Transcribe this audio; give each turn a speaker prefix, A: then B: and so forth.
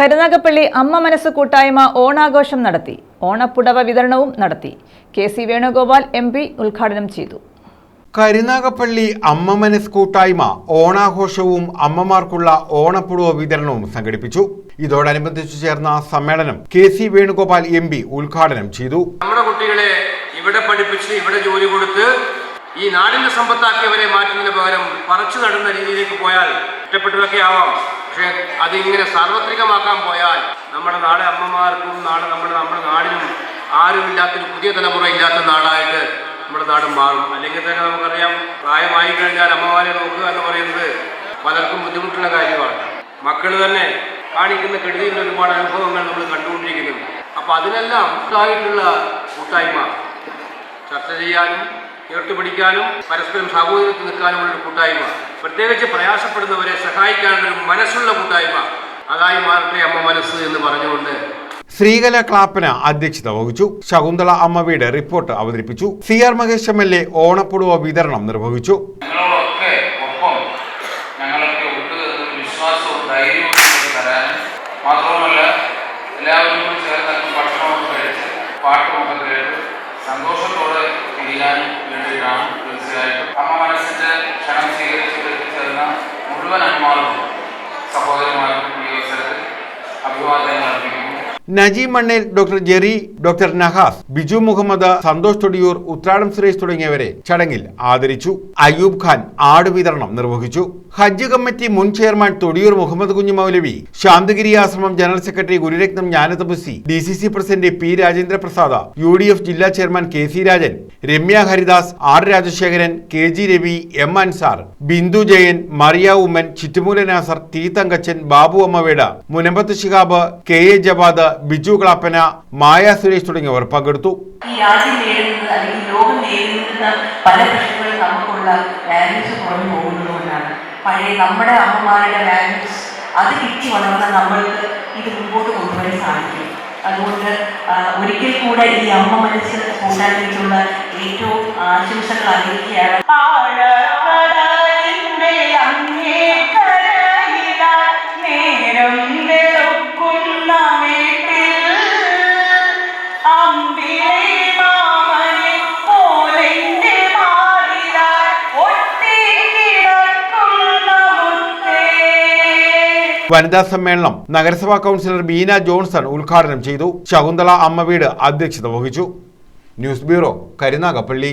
A: കരുനാഗപ്പള്ളി അമ്മ മനസ്സ് കൂട്ടായ്മ ഓണാഘോഷം നടത്തി. ഓണപ്പുടവ വിതരണവും നടത്തി. K C Venugopal M P ഉദ്ഘാടനം ചെയ്തു.
B: കരുനാഗപ്പള്ളി അമ്മ മനസ് കൂട്ടായ്മ ഓണാഘോഷവും അമ്മമാർക്കുള്ള ഓണപ്പുടവ വിതരണവും സംഘടിപ്പിച്ചു. ഇതോടനുബന്ധിച്ചു ചേർന്ന സമ്മേളനം K C Venugopal M P ഉദ്ഘാടനം ചെയ്തു.
C: നമ്മുടെ കുട്ടികളെ ഇവിടെ പഠിപ്പിച്ച് ഇവിടെ ജോലി കൊടുത്ത് ഈ നാടിന്റെ സമ്പത്താക്കിയവരെ മാറ്റുന്നതിന് പകരം പറിച്ചു നടുന്ന രീതിയിലേക്ക് പോയാൽ ഇഷ്ടപ്പെട്ടതൊക്കെ ആവാം. പക്ഷെ അതിങ്ങനെ സാർവത്രികമാക്കാൻ പോയാൽ നമ്മുടെ നാട് അമ്മമാർക്കും നാട് നമ്മുടെ നമ്മുടെ നാടിനും ആരുമില്ലാത്തൊരു പുതിയ തലമുറ ഇല്ലാത്ത നാടായിട്ട് നമ്മുടെ നാട് മാറും. അല്ലെങ്കിൽ തന്നെ നമുക്കറിയാം പ്രായമായി കഴിഞ്ഞാൽ അമ്മമാരെ നോക്കുക എന്ന് പറയുന്നത് പലർക്കും ബുദ്ധിമുട്ടുള്ള കാര്യമാണ്. മക്കൾ തന്നെ കാണിക്കുന്ന കെടുതിയിൽ ഒരുപാട് അനുഭവങ്ങൾ നമ്മൾ കണ്ടുകൊണ്ടിരിക്കുന്നുണ്ട് അപ്പം അതിനെല്ലാം ഉണ്ടായിട്ടുള്ള കൂട്ടായ്മ. ചർച്ച ചെയ്യാനും കേട്ടുപിടിക്കാനും പരസ്പരം സാഹോദര്യത്തിൽ നിൽക്കാനുമുള്ള ഒരു കൂട്ടായ്മ. പ്രത്യേകിച്ച് പ്രയാസപ്പെടുന്നവരെ സഹായിക്കാനുള്ള ഒരു മനസ്സുള്ള കൂട്ടായ്മ അതായി മാറട്ടെ അമ്മ മനസ്സ് എന്ന് പറഞ്ഞുകൊണ്ട്
B: ശ്രീകല ക്ലാപ്പന അധ്യക്ഷത വഹിച്ചു. ശകുന്തള അമ്മവിയുടെ റിപ്പോർട്ട് അവതരിപ്പിച്ചു. C R Mahesh M L A ഓണപ്പുടുവ വിതരണം നിർവഹിച്ചു.
D: ഒപ്പം ഞങ്ങളൊക്കെ വിശ്വാസവും ധൈര്യവും നിങ്ങൾക്ക്
B: Najeem Mannel doctor Jerry doctor Nahas Biju Muhammad Santhosh Thodiyoor Uthradam Suresh തുടങ്ങിയവരെ ചടങ്ങിൽ ആദരിച്ചു. അയ്യൂബ് ഖാൻ ആട് വിതരണം നിർവഹിച്ചു. ഹജ്ജ് കമ്മിറ്റി മുൻ ചെയർമാൻ തൊടിയൂർ മുഹമ്മദ് കുഞ്ഞു മൗലവി Santhigiri Ashram general secretary Gururathnam Jnanathapaswi D C C president P Rajendra Prasad U D F ജില്ലാ chairman K C Rajan Ramya Haridas R Rajasekharan K G Ravi M Ansar Bindu Jayan Mariya Oommen Chittumoola Nasar T Thankachan Babu Ammaveedu Munambathu Shihab K A Jawad Biju Clappana Maya Suresh തുടങ്ങിയവർ പങ്കെടുത്തു.
E: ഈ പല പ്രശ്നങ്ങളും നമുക്കുള്ള values കുറഞ്ഞു പോകുന്നതുകൊണ്ടാണ് പഴയ നമ്മുടെ അമ്മമാരുടെ വാല്യൂസ് അത് കിട്ടി വളർന്ന നമ്മൾക്ക് ഇത് മുമ്പോട്ട് കൊണ്ടുവരാൻ സാധിക്കും. അതുകൊണ്ട് ഒരിക്കൽ കൂടെ ഈ അമ്മ മനസ്സ് കൂട്ടാനായിട്ടുള്ള ഏറ്റവും ആശംസകൾ അറിയിക്കുകയാണ്.
B: വനിതാ സമ്മേളനം നഗരസഭാ കൗൺസിലർ ബീന ജോൺസൺ ഉദ്ഘാടനം ചെയ്തു ശകുന്തള അമ്മവീട് അധ്യക്ഷത വഹിച്ചു. News bureau Karunagappally.